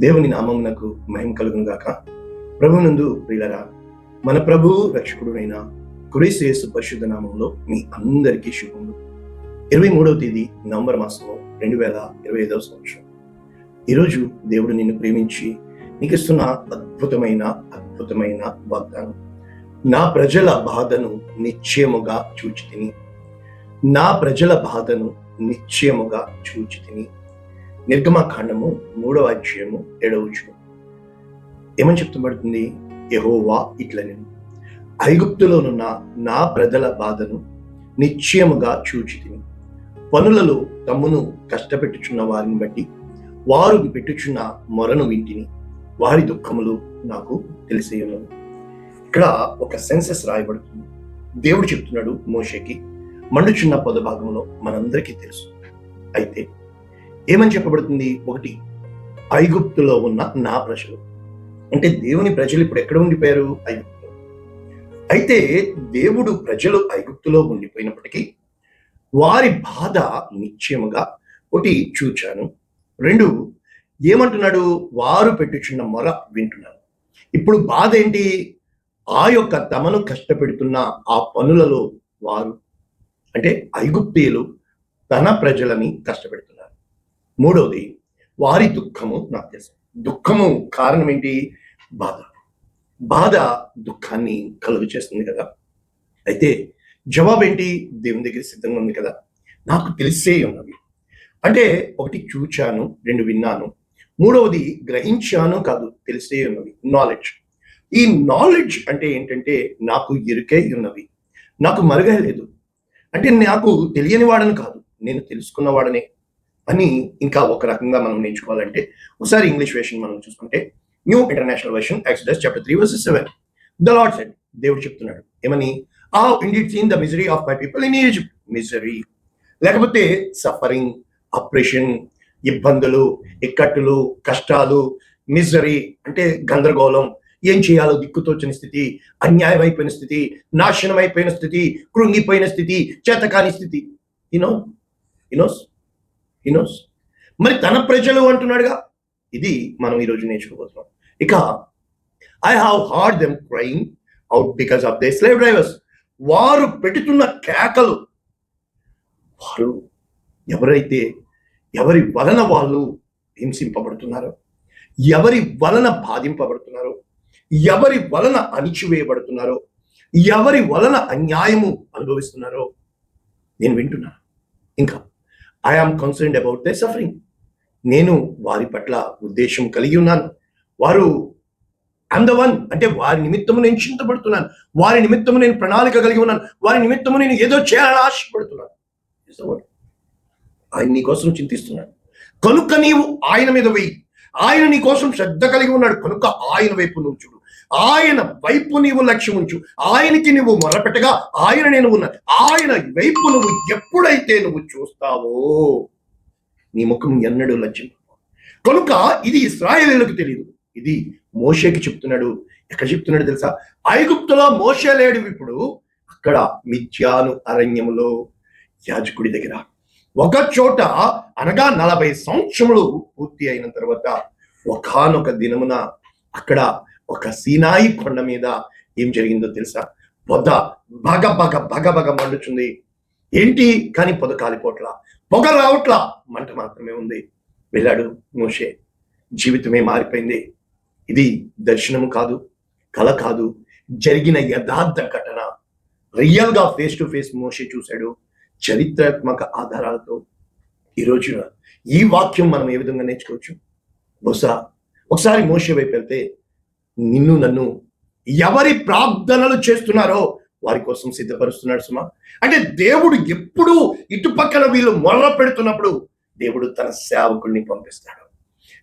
దేవుని నామమునకు మహిమ కలుగును గాక. ప్రభునందు ప్రియులరా మన ప్రభు రక్షకుడునైన కురేసేసు పరిశుద్ధ నామంలో మీ అందరికీ శుభములు. ఇరవై మూడవ తేదీ నవంబర్ మాసము రెండు వేల ఇరవై ఐదవ సంవత్సరం. ఈరోజు దేవుడు నిన్ను ప్రేమించి నీకు ఇస్తున్న అద్భుతమైన అద్భుతమైన వాగ్దానం. నా ప్రజల బాధను నిశ్చయముగా చూచి తిని నా ప్రజల బాధను నిశ్చయముగా చూచి తిని నిర్గమకాండము మూడవ అధ్యాయము ఏడవ వచనం. ఏమని చెప్తబడుతుంది? యహోవా ఇట్ల నేను ఐగుప్తులోనున్న నా ప్రజల బాధను నిశ్చయముగా చూచితిని. పనులలో తమ్మును కష్టపెట్టుచున్న వారిని బట్టి వారు పెట్టుచున్న మొరను వింటిని. వారి దుఃఖములు నాకు తెలిసేయను ఇక్కడ ఒక సెన్సెస్ రాయబడుతుంది. దేవుడు చెప్తున్నాడు మోషకి మండుచున్న పొద భాగంలో మనందరికీ తెలుసు. అయితే ఏమని చెప్పబడుతుంది? ఒకటి ఐగుప్తులో ఉన్న నా ప్రజలు. అంటే దేవుని ప్రజలు ఇప్పుడు ఎక్కడ ఉండిపోయారు? ఐగుప్తులో. అయితే దేవుడు ప్రజలు ఐగుప్తులో ఉండిపోయినప్పటికీ వారి బాధ నిశ్చయముగా ఒకటి చూచాను. రెండు ఏమంటున్నాడు? వారు పెట్టుచున్న మొర వింటున్నాను. ఇప్పుడు బాధ ఏంటి? ఆ యొక్క తమను కష్టపెడుతున్న ఆ పనులలో వారు అంటే ఐగుప్తీయులు తన ప్రజలని కష్టపెడుతున్నారు. మూడవది వారి దుఃఖము నాకు తెలుసు. దుఃఖము కారణం ఏంటి బాధ. బాధ దుఃఖాన్ని కలుగు చేస్తుంది కదా. అయితే జవాబు ఏంటి దేవుని దగ్గర సిద్ధంగా ఉంది కదా. నాకు తెలిసే ఉన్నవి. అంటే ఒకటి చూచాను రెండు విన్నాను. మూడవది గ్రహించాను కాదు తెలిసే ఉన్నవి. నాలెడ్జ్ ఈ నాలెడ్జ్ అంటే ఏంటంటే నాకు ఇరుకై ఉన్నవి. నాకు మరుగలేదు. అంటే నాకు తెలియని వాడని కాదు. నేను తెలుసుకున్న వాడనే అని ఇంకా ఒక రకంగా మనం నేర్చుకోవాలంటే ఒకసారి ఇంగ్లీష్ వెర్షన్ మనం చూసుకుంటే New International Version Exodus chapter three verses seven the Lord said దేవుడు చెప్తున్నాడు ఏమని? ఆ indeed seen the misery of my people in Egypt misery లేకపోతే సఫరింగ్ అప్రెషన్ ఇబ్బందులు ఇక్కట్టులు కష్టాలు మిజరీ అంటే గందరగోళం ఏం చేయాలో దిక్కుతోచని స్థితి అన్యాయం అయిపోయిన స్థితి నాశనం అయిపోయిన స్థితి కృంగిపోయిన స్థితి చేతకాని స్థితి. యునో యునోస్ యునోస్ మరి తన ప్రజలు అంటున్నాడుగా ఇది మనం ఈరోజు నేర్చుకోబోతున్నాం. ఇక I have heard them crime out because of they slave drivers వారు పెడుతున్న కేకలు వారు ఎవరైతే ఎవరి వలన వాళ్ళు హింసింపబడుతున్నారో ఎవరి వలన బాధింపబడుతున్నారో ఎవరి వలన అణిచివేయబడుతున్నారో ఎవరి వలన అన్యాయము అనుభవిస్తున్నారో నేను వింటున్నాను. ఇంకా I am concerned about they suffering నేను వారి పట్ల ఉద్దేశం కలిగి ఉన్నాను. వారు వన్ అంటే వారి నిమిత్తము నేను చింతపడుతున్నాను. వారి నిమిత్తము నేను ప్రణాళిక కలిగి ఉన్నాను. వారి నిమిత్తము నేను ఏదో చేయాలని ఆశపడుతున్నాను. ఆయన నీ కోసం చింతిస్తున్నాడు. కనుక నీవు ఆయన మీద వెయ్యి. ఆయన నీ కోసం శ్రద్ధ కలిగి ఉన్నాడు. కనుక ఆయన వైపు నువ్వు చూడు. ఆయన వైపు నీవు లక్ష్యం ఉంచు. ఆయనకి నువ్వు మొరపెట్టగా ఆయన నేను ఉన్నా ఆయన వైపు నువ్వు ఎప్పుడైతే నువ్వు చూస్తావో నీ ముఖం ఎన్నడూ లక్ష్యం కనుక ఇది ఇస్రాయేలీలకు తెలియదు ఇది మోషేకి చెప్తున్నాడు. ఎక్కడ చెప్తున్నాడు తెలుసా? ఐగుప్తులో మోషే లేడు ఇప్పుడు. అక్కడ మిథ్యాను అరణ్యములో యాజకుడి దగ్గర. ఒక చోట అనగా నలభై సంవత్సరములు పూర్తి అయిన తర్వాత ఒకానొక దినమున అక్కడ ఒక సీనాయి కొండ మీద ఏం జరిగిందో తెలుసా? పొద బగ బగ బగ బగ మండుచుంది. ఏంటి? కానీ పొద కాలిపోట్ల. పొగ రావట్లా మంట మాత్రమే ఉంది. వెళ్ళాడు మోషే. జీవితమే మారిపోయింది. ఇది దర్శనము కాదు కల కాదు జరిగిన యథార్థ ఘటన. రియల్గా ఫేస్ టు ఫేస్ మోషే చూశాడు చరిత్రాత్మక ఆధారాలతో. ఈ రోజున ఈ వాక్యం మనం ఏ విధంగా నేర్చుకోవచ్చు? బహుశా ఒకసారి మోషే వైపు వెళ్తే నిన్ను నన్ను ఎవరి ప్రార్థనలు చేస్తున్నారో వారి కోసం సిద్ధపరుస్తున్నాడు సుమా. అంటే దేవుడు ఎప్పుడు ఇటుపక్కల వీళ్ళు మొర్ర పెడుతున్నప్పుడు దేవుడు తన సేవకుడిని పంపిస్తాడు.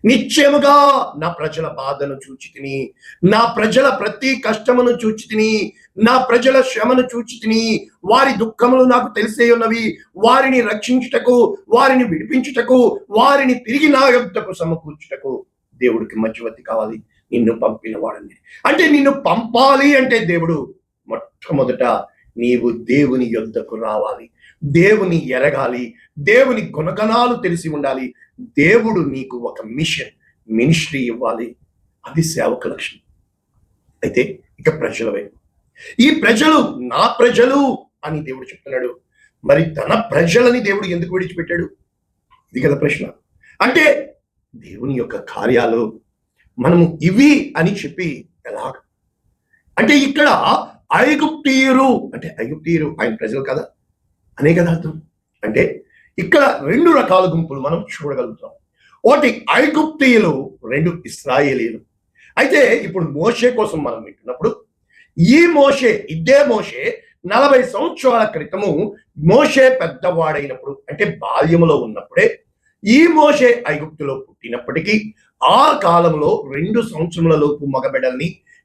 నిశ్చయముగా నా ప్రజల బాధను చూచి తిని నా ప్రజల ప్రతి కష్టమును చూచి తిని నా ప్రజల శ్రమను చూచి తిని వారి దుఃఖములు నాకు తెలిసే ఉన్నవి వారిని రక్షించుటకు వారిని విడిపించుటకు వారిని తిరిగి నా యొక్కకు సమకూర్చుటకు దేవుడికి మధ్యవర్తి కావాలి. నిన్ను పంపినవాడని అంటే నిన్ను పంపాలి అంటే దేవుడు మొట్టమొదట నీవు దేవుని యొద్దకు రావాలి. దేవుని ఎరగాలి. దేవుని గుణగణాలు తెలిసి ఉండాలి. దేవుడు నీకు ఒక మిషన్ మినిస్ట్రీ ఇవ్వాలి. అది సేవక లక్షణం అయితే ఇక ప్రజల వైపు ఈ ప్రజలు నా ప్రజలు అని దేవుడు చెప్తున్నాడు. మరి తన ప్రజలని దేవుడు ఎందుకు విడిచిపెట్టాడు? ఇది కదా ప్రశ్న. అంటే దేవుని యొక్క కార్యాలు మనము ఇవి అని చెప్పి ఎలా? అంటే ఇక్కడ ఐగుప్తీయురు అంటే ఐగుప్తీయురు ఆయన ప్రజలు కదా? అనే కదా అర్థం. అంటే ఇక్కడ రెండు రకాల గుంపులు మనం చూడగలుగుతాం. ఒకటి ఐగుప్తీయులు రెండు ఇస్రాయేలీలు. అయితే ఇప్పుడు మోషే కోసం మనం వింటున్నప్పుడు ఈ మోషే ఇదే మోషే నలభై సంవత్సరాల క్రితము మోషే పెద్దవాడైనప్పుడు అంటే బాల్యములో ఉన్నప్పుడే ఈ మోషే ఐగుప్తులో పుట్టినప్పటికీ ఆ కాలంలో రెండు సంవత్సరముల లోపు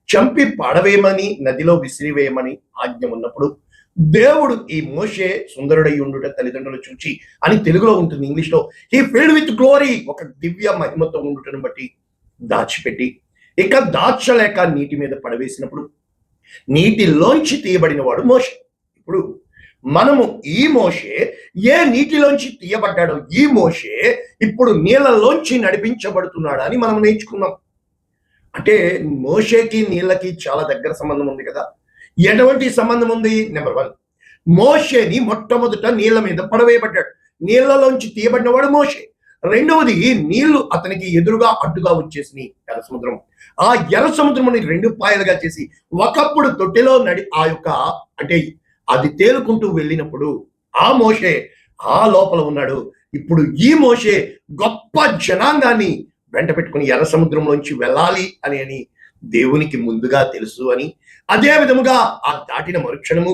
చంపి పడవేయమని నదిలో విసిరివేయమని ఆజ్ఞ ఉన్నప్పుడు దేవుడు ఈ మోషే సుందరుడై ఉండుట తల్లిదండ్రులు చూచి అని తెలుగులో ఉంటుంది ఇంగ్లీష్లో హీ ఫీల్డ్ విత్ గ్లోరీ ఒక దివ్య మహిమతో ఉండుటను బట్టి దాచిపెట్టి ఇక దాచలేక నీటి మీద పడవేసినప్పుడు నీటిలోంచి తీయబడిన వాడు మోషే. ఇప్పుడు మనము ఈ మోషే ఏ నీటిలోంచి తీయబడ్డాడో ఈ మోషే ఇప్పుడు నీళ్ళలోంచి నడిపించబడుతున్నాడా అని మనం నేర్చుకున్నాం. అంటే మోషేకి నీళ్ళకి చాలా దగ్గర సంబంధం ఉంది కదా. ఎటువంటి సంబంధం ఉంది? నెంబర్ వన్ మోషేని మొట్టమొదట నీళ్ళ మీద పడవేయబడ్డాడు. నీళ్ళలోంచి తీయబడినవాడు మోషే. రెండవది నీళ్ళు అతనికి ఎదురుగా అడ్డుగా వచ్చేసి ఎర్ర సముద్రం. ఆ ఎర్ర సముద్రం రెండు పాయలుగా చేసి ఒకప్పుడు తొట్టెలో నడి ఆ యొక్క అంటే అది తేలుకుంటూ వెళ్ళినప్పుడు ఆ మోషే ఆ లోపల ఉన్నాడు. ఇప్పుడు ఈ మోషే గొప్ప జనాంగాన్ని వెంట పెట్టుకుని ఎర్ర సముద్రంలోంచి వెళ్ళాలి అని అని దేవునికి ముందుగా తెలుసు అని అదే విధముగా ఆ దాటిన మరుక్షణము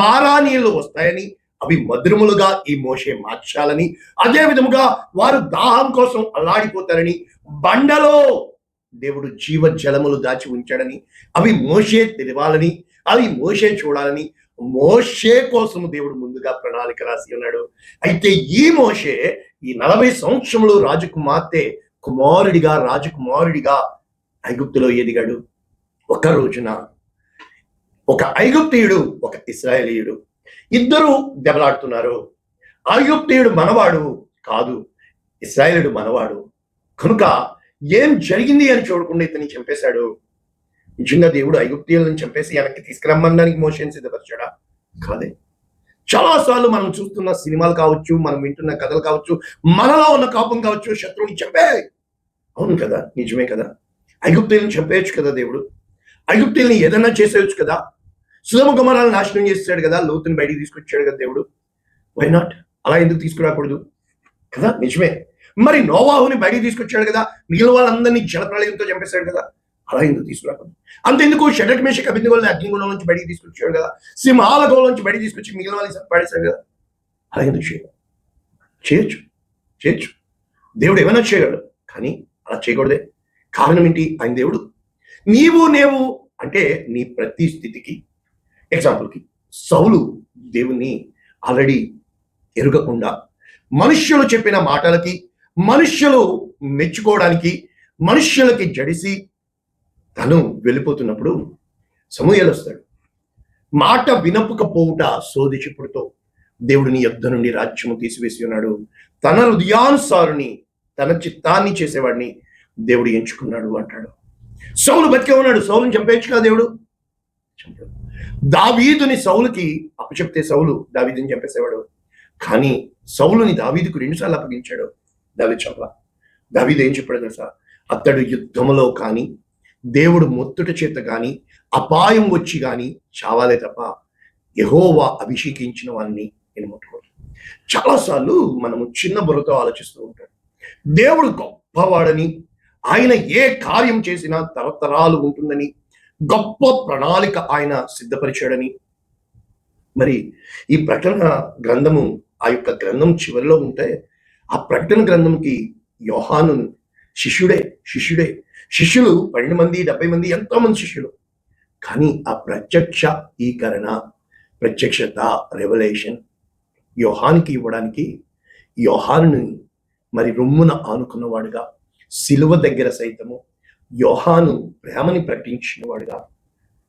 మారా నీళ్ళు వస్తాయని అవి మధురములుగా ఈ మోషే మార్చాలని అదే విధముగా వారు దాహం కోసం అల్లాడిపోతారని బండలో దేవుడు జీవ జలములు దాచి ఉంచాడని అవి మోషే తెలివాలని అవి మోషే చూడాలని మోషే కోసం దేవుడు ముందుగా ప్రణాళిక రాసి ఉన్నాడు. అయితే ఈ మోషే ఈ నలభై సంవత్సరములు రాజకుమార్తె కుమారుడిగా రాజకుమారుడిగా ఐగుప్తులో ఎదిగాడు. ఒక రోజున ఒక ఐగుప్తీయుడు ఒక ఇస్రాయేలీయుడు ఇద్దరు దెబ్బలాడుతున్నారు. ఐగుప్తీయుడు మనవాడు కాదు ఇస్రాయేలుడు మనవాడు. కనుక ఏం జరిగింది అని చూడకుండా ఇతన్ని చంపేశాడు. నిజంగా దేవుడు ఐగుప్తీయులను చంపేసి వెనక్కి తీసుకురమ్మడానికి మోషన్ సిద్ధపరచాడా? కాదే. చాలాసార్లు మనం చూస్తున్న సినిమాలు కావచ్చు మనం వింటున్న కథలు కావచ్చు మనలో ఉన్న కోపం కావచ్చు శత్రువుని చంపే. అవును కదా నిజమే కదా. ఐగుప్తీయులను చంపేయచ్చు కదా దేవుడు? ఐగుప్తీయుల్ని ఏదైనా చేసేయచ్చు కదా? సుధమ కుమారాలను నాశనం చేస్తాడు కదా లోతుని బయటికి తీసుకొచ్చాడు కదా దేవుడు? వై నాట్ అలా ఎందుకు తీసుకురాకూడదు? కదా నిజమే. మరి నోవాహుని బయటికి తీసుకొచ్చాడు కదా మిగిలిన వాళ్ళందరినీ జలప్రలయంతో చంపేశాడు కదా. అలా ఎందుకు తీసుకురాకూడదు అంతెందుకు? షడక్ మేషక్ అభిందుగోళ్ళని అగ్నిగుణం నుంచి బయటికి తీసుకొచ్చాడు కదా. సింహాల గోళం నుంచి బయటికి తీసుకొచ్చి మిగిలిన వాళ్ళని పడేశాడు కదా. అలా ఎందుకు చేయగలరు చేయొచ్చు. చేయొచ్చు. దేవుడు ఏమైనా చేయగలడు. కానీ అలా చేయకూడదే. కారణం ఏంటి? ఆయన దేవుడు. నీవు నేవు అంటే నీ ప్రతి స్థితికి ఎగ్జాంపుల్కి సౌలు దేవుణ్ణి ఆల్రెడీ ఎరగకుండా మనుష్యులు చెప్పిన మాటలకి మనుష్యులు మెచ్చుకోవడానికి మనుష్యులకి జడిసి తను వెళ్ళిపోతున్నప్పుడు సమూహలు వస్తాడు. మాట వినపకపోవుట సోది దేవుడిని యుద్ధ నుండి రాజ్యము తీసివేసి ఉన్నాడు. తన హృదయానుసారుని తన చిత్తాన్ని చేసేవాడిని దేవుడు ఎంచుకున్నాడు అంటాడు. సౌలు బతికే ఉన్నాడు. సౌలుని చంపేయచ్చు కదా దేవుడు దావీదుని సౌలుకి అప్పచెప్తే సౌలు దావీదుని చంపేసేవాడు. కానీ సౌలుని దావీదుకు రెండుసార్లు అప్పగించాడు. దావీ చంప. దావీదు ఏం చెప్పాడు తెలుసా? అతడు యుద్ధములో కానీ దేవుడు మొత్తుట చేత కానీ అపాయం వచ్చి కానీ చావాలే తప్ప యహోవా అభిషేకించిన వారిని నేను ముట్టుకోను. చాలాసార్లు మనము చిన్న బుర్రతో ఆలోచిస్తూ ఉంటాడు దేవుడు గొప్పవాడని ఆయన ఏ కార్యం చేసినా తరతరాలు ఉంటుందని గొప్ప ప్రణాళిక ఆయన సిద్ధపరిచాడని. మరి ఈ ప్రకటన గ్రంథము ఆ యొక్క గ్రంథం చివరిలో ఉంటే ఆ ప్రకటన గ్రంథంకి యోహాను శిష్యుడే శిష్యుడే. శిష్యులు పన్నెండు మంది డెబ్బై మంది ఎంతోమంది శిష్యులు. కానీ ఆ ప్రత్యక్ష ఈకరణ ప్రత్యక్షత రెవల్యూషన్ యోహానికి ఇవ్వడానికి యోహాను మరి రొమ్మున ఆనుకున్నవాడుగా సిలువ దగ్గర సైతము యోహాను ప్రేమని ప్రకటించిన వాడుగా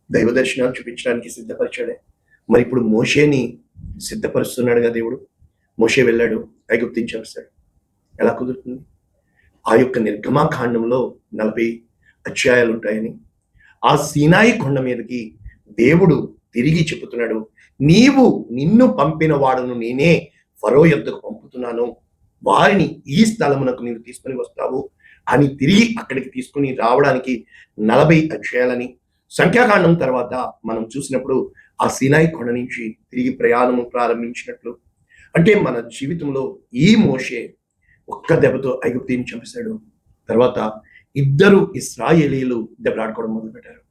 దైవ దర్శనాలు చూపించడానికి సిద్ధపరిచాడే. మరి ఇప్పుడు మోషేని సిద్ధపరుస్తున్నాడుగా దేవుడు. మోషే వెళ్ళాడు ఐగుప్తించేస్తాడు ఎలా కుదురుతుంది? ఆ యొక్క నిర్గమాకాండంలో నలభై అధ్యాయాలు ఉంటాయని. ఆ సీనాయి కొండ మీదకి దేవుడు తిరిగి చెబుతున్నాడు నీవు నిన్ను పంపిన వాడును నేనే ఫరో యొద్దకు పంపుతున్నాను. వారిని ఈ స్థలమునకు నీవు తీసుకుని వస్తావు. అని తిరిగి అక్కడికి తీసుకుని రావడానికి నలభై అధ్యాయాలని. సంఖ్యాకాండం తర్వాత మనం చూసినప్పుడు ఆ సినాయి కొండ నుంచి తిరిగి ప్రయాణము ప్రారంభించినట్లు. అంటే మన జీవితంలో ఈ మోషే ఒక్క దెబ్బతో ఐగుప్తిని చంపేశాడు? తర్వాత ఇద్దరు ఇస్రాయేలీలు దెబ్బలాడుకోవడం మొదలుపెట్టారు.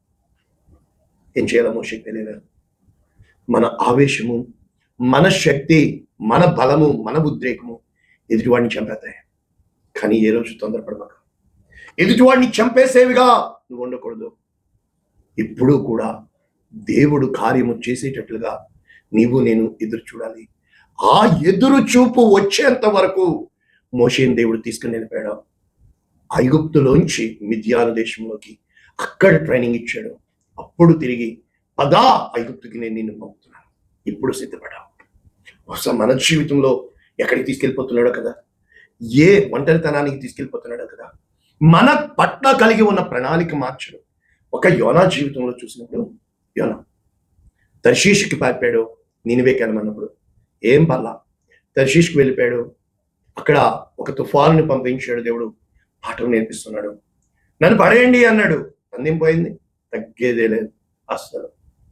ఏం చేయాలో శక్తి తెలియదు మన ఆవేశము మన శక్తి మన బలము మన ఉద్రేకము ఎదుటివాడిని చంపేస్తాయి. కానీ ఏ రోజు తొందరపడమాక. ఎదుటివాడిని చంపేసేవిగా నువ్వు ఉండకూడదు. ఇప్పుడు కూడా దేవుడు కార్యము చేసేటట్లుగా నీవు నేను ఎదురు చూడాలి. ఆ ఎదురు చూపు వచ్చేంత వరకు మోషేని దేవుడు తీసుకుని వెళ్ళిపోయాడు. ఐగుప్తులోంచి మిథ్యాల దేశంలోకి అక్కడ ట్రైనింగ్ ఇచ్చాడు. అప్పుడు తిరిగి పదా ఐగుప్తుకి నేను నిన్ను పంపుతున్నాను. ఇప్పుడు సిద్ధపడా బహుశా మన జీవితంలో ఎక్కడికి తీసుకెళ్ళిపోతున్నాడో కదా? ఏ ఒంటరితనానికి తీసుకెళ్ళిపోతున్నాడో కదా? మన పట్ల కలిగి ఉన్న ప్రణాళిక మార్చడం. ఒక యోనా జీవితంలో చూసినప్పుడు యోనా తర్శీష్కి పారిపోయాడు నీనివేకి వెళ్ళమన్నప్పుడు ఏం పర్లా దర్శీష్కి వెళ్ళిపోయాడు అక్కడ ఒక తుఫానుని పంపించాడు దేవుడు. పాఠం నేర్పిస్తున్నాడు. నన్ను పడేయండి అన్నాడు. అందేం పోయింది తగ్గేదే లేదు. అస్సలు.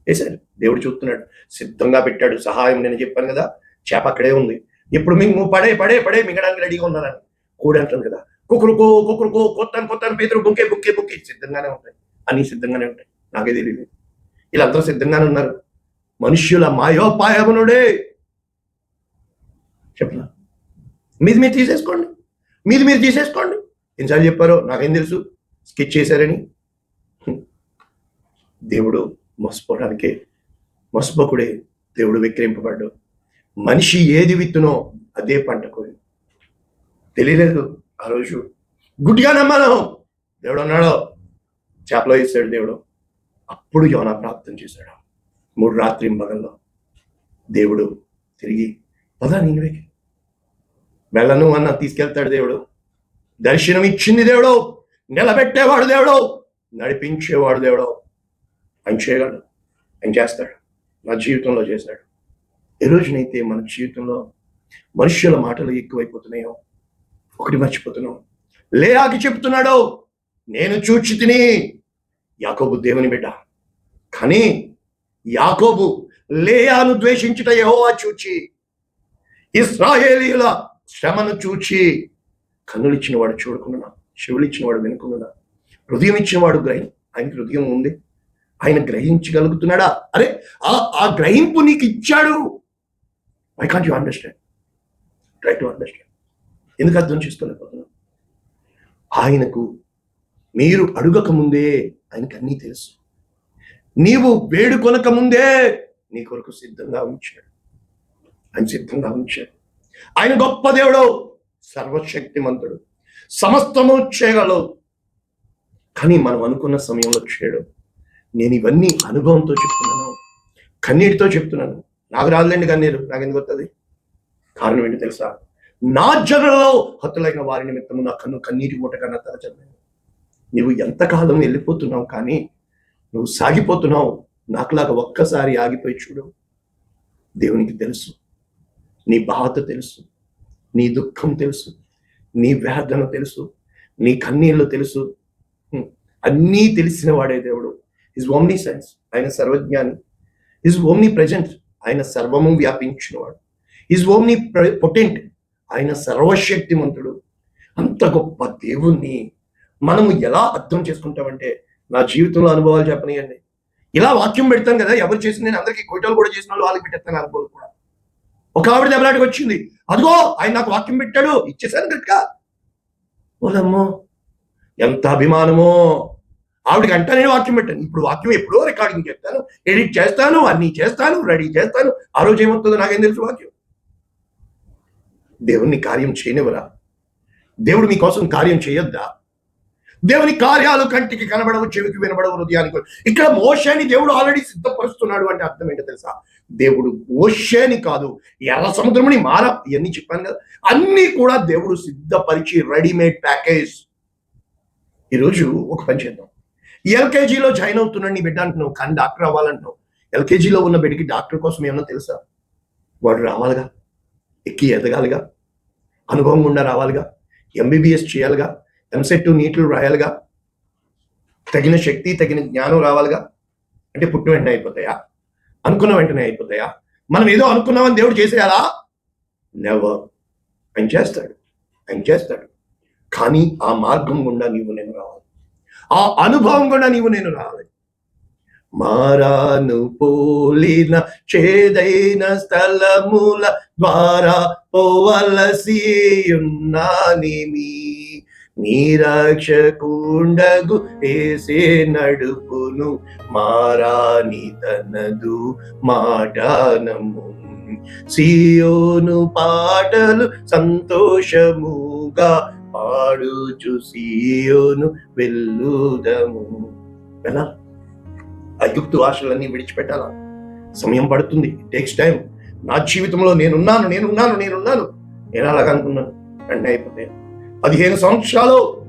వేసాడు దేవుడు చూస్తున్నాడు. సిద్ధంగా పెట్టాడు. సహాయం నేను చెప్పాను కదా. చేప అక్కడే ఉంది. ఇప్పుడు మీకు పడే పడే పడే మింగడానికి రెడీగా ఉన్నానని. కూడి అంటాను కదా. కుకురుకో కుకురుకో కొత్త కొత్త పేదరు బుక్కే బుక్కే బుక్కే సిద్ధంగానే ఉంటాయి. అన్ని సిద్ధంగానే ఉంటాయి. నాకే తెలియదు వీళ్ళందరూ సిద్ధంగానే ఉన్నారు. మనుష్యుల మాయోపాయమునుడే. చెప్పనా? మీది మీరు తీసేసుకోండి. మీది మీరు తీసేసుకోండి. ఎన్నిసార్లు చెప్పారో నాకేం తెలుసు. స్కెచ్ చేశారని. దేవుడు మోసపోవడానికే మోసపోకుడే దేవుడు విక్రయింపబడ్డు. మనిషి ఏది విత్తునో అదే పంట కోరి తెలియలేదు ఆ రోజు. గుడ్డిగా నమ్మాను. దేవుడు అన్నాడు చేపలో వేసాడు దేవుడు. అప్పుడు యోనా ప్రాప్తం చేశాడు. మూడు రాత్రి మగల్లో దేవుడు తిరిగి పదా నీనువేకి వెళ్ళను అన్న తీసుకెళ్తాడు దేవుడు. దర్శనం ఇచ్చింది దేవుడు. నిలబెట్టేవాడు దేవుడు. నడిపించేవాడు దేవుడు. ఆయన చేయగలడు. ఆయన చేస్తాడు. నా జీవితంలో చేశాడు. ఏ రోజునైతే మన జీవితంలో మనుషుల మాటలు ఎక్కువైపోతున్నాయో. ఒకటి మర్చిపోతున్నాం. లేయాకి చెప్తున్నాడు. నేను చూచి తిని. యాకోబు దేవుని బిడ్డ. కానీ యాకోబు లేయాను ద్వేషించుట యహోవా చూచి. ఇస్రాయేలీల శ్రమను చూచి కన్నులిచ్చిన వాడు చూడకుండా చెవులిచ్చిన వాడు వినకుండా హృదయం ఇచ్చినవాడు గ్రహి ఆయనకి హృదయం ఉంది. ఆయన గ్రహించగలుగుతున్నాడా? అరే ఆ ఆ గ్రహింపు నీకు ఇచ్చాడు. I can't you understand try to understand ఎందుకు అర్థం చేసుకోలేకపోతున్నాం ఆయనకు మీరు అడుగక ముందే ఆయనకు అన్నీ తెలుసు. నీవు వేడుకొనక ముందే నీ కొరకు సిద్ధంగా ఉంచాడు. ఆయన సిద్ధంగా ఉంచాడు. ఆయన గొప్ప దేవుడు సర్వశక్తిమంతుడు. సమస్తము చేయగలవు కానీ మనం అనుకున్న సమయంలో చేయడు. నేను ఇవన్నీ అనుభవంతో చెప్తున్నాను కన్నీటితో చెప్తున్నాను. నాకు రాదులేండి కన్నీరు నాకెందుకు వస్తుంది కారణం ఏంటి తెలుసా? నా జగలలో హతులైన వారి నిమిత్తము నా కన్ను కన్నీటి మూట కన్నా తరచలేదు నువ్వు ఎంతకాలం వెళ్ళిపోతున్నావు కానీ నువ్వు సాగిపోతున్నావు. నాకులాగా ఒక్కసారి ఆగిపోయి చూడు. దేవునికి తెలుసు. నీ బాధ తెలుసు నీ దుఃఖం తెలుసు నీ వేదన తెలుసు నీ కన్నీళ్ళు తెలుసు. అన్నీ తెలిసిన వాడే దేవుడు. ఇస్ ఓమ్నీ సైన్స్ ఆయన సర్వజ్ఞాని. ఇస్ ఓమ్నీ ప్రజెంట్ ఆయన సర్వము వ్యాపించినవాడు. ఇస్ ఓమ్నీ పొటెంట్ ఆయన సర్వశక్తిమంతుడు. అంత గొప్ప దేవుణ్ణి మనము ఎలా అర్థం చేసుకుంటామంటే నా జీవితంలో అనుభవాలు చెప్పనియండి. ఇలా వాక్యం పెడతాను కదా ఎవరు చేసింది? నేను అందరికీ కోటలు కూడా చేసిన వాళ్ళు వాళ్ళకి పెట్టేస్తాను అనుభవాలు కూడా. ఒక ఆవిడ దెబ్బలాటకి వచ్చింది. అదిగో ఆయన నాకు వాక్యం పెట్టాడు. ఇచ్చేసాను గట్టిగా ఓదమ్మో ఎంత అభిమానమో. ఆవిడకి అంటా నేను వాక్యం పెట్టాను. ఇప్పుడు వాక్యం ఎప్పుడో రికార్డింగ్ చేస్తాను ఎడిట్ చేస్తాను అన్ని చేస్తాను రెడీ చేస్తాను. ఆ రోజు ఏమవుతుందో నాకేం తెలుసు వాక్యం. దేవుణ్ణి కార్యం చేయనివరా దేవుడు మీకోసం కార్యం చేయొద్దా? దేవుని కార్యాలు కంటికి కనబడవు చెవికి వినబడవు హృదయానికి ఇక్కడ మోషేని దేవుడు ఆల్రెడీ సిద్ధపరుస్తున్నాడు అంటే అర్థం ఏంటో తెలుసా? దేవుడు మోషేని కాదు ఎర్ర సముద్రముని మార ఇవన్నీ చెప్పాను కదా. అన్నీ కూడా దేవుడు సిద్ధపరిచి రెడీమేడ్ ప్యాకేజ్. ఈరోజు ఒక పని చేద్దాం. ఎల్కేజీలో జాయిన్ అవుతున్నాడు నీ బిడ్డ అంటున్నావు కానీ డాక్టర్ అవ్వాలంటున్నావు. ఎల్కేజీలో ఉన్న బిడ్డకి డాక్టర్ కోసం ఏమన్నా తెలుసా? వాడు రావాలిగా ఎక్కి ఎదగాలిగా అనుభవం గుండా రావాలిగా ఎంబీబీఎస్ చేయాలిగా ఎంసెట్ నీట్లు రాయాలిగా. తగిన శక్తి తగిన జ్ఞానం రావాలిగా. అంటే పుట్టిన వెంటనే అయిపోతాయా? అనుకున్న వెంటనే అయిపోతాయా? మనం ఏదో అనుకున్నామని దేవుడు చేసేయాలా? నెవర్ ఆయన చేస్తాడు. ఆయన చేస్తాడు. కానీ ఆ మార్గం గుండా నీవు నేను రావాలి. ఆ అనుభవం కూడా నీవు నేను రావాలి. మారాను పోలిన చేదైన స్థలముల ద్వారా పోవలసి ఉన్నానిమి నీరాక్షకుండగు ఏసే నడుపును మారాని తనదు మాటానము. సియోను పాటలు సంతోషముగా పాడుచు సియోను వెళ్ళుదము ఎలా? అయుక్తు ఆశలన్నీ విడిచిపెట్టాలా? సమయం పడుతుంది టేక్స్ టైం నా జీవితంలో నేనున్నాను నేనున్నాను నేనున్నాను. నేను అలాగనుకున్నాను వెంటనే అయిపోతాయి. పదిహేను సంవత్సరాలు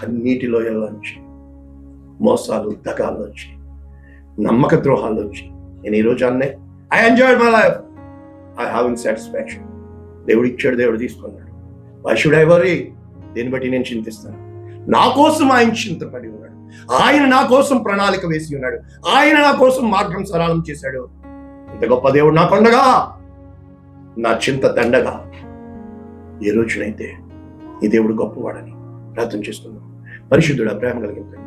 కన్నీటిలో నుంచి మోసాలు దగాల్లోంచి నమ్మక ద్రోహాల్లోంచి. నేను ఈరోజు అన్నే I enjoy my life I having satisfaction దేవుడు ఇచ్చాడు దేవుడు తీసుకున్నాడు. వై షుడ్ ఐ వరీ దీన్ని బట్టి నేను చింతిస్తాను. నా కోసం ఆయన చింతపడి ఉన్నాడు. ఆయన నా కోసం ప్రణాళిక వేసి ఉన్నాడు. ఆయన నా కోసం మార్గం సరళం చేశాడు. ఇంత గొప్ప దేవుడు నాకుండగా నా చింత దండగా ఏ రోజునైతే ఈ దేవుడు గొప్పవాడని ప్రార్థన చేస్తున్నాం. పరిశుద్ధుడ ప్రేమ కలిగిందండి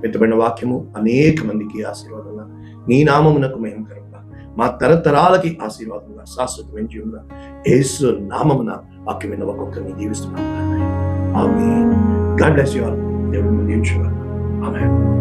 వెత్తబడిన వాక్యము అనేక మందికి ఆశీర్వాదంగా నీ నామమునకు మహిమకరంగా మా తరతరాలకి ఆశీర్వాదంగా శాశ్వతమైన జీవంగా యేసు నామమున వాక్యమైన ఒక్కొక్కరిని దీవిస్తున్నాం ఆమె గాడ్ బ్లెస్ యు ఆల్. దేవుడు ఆమె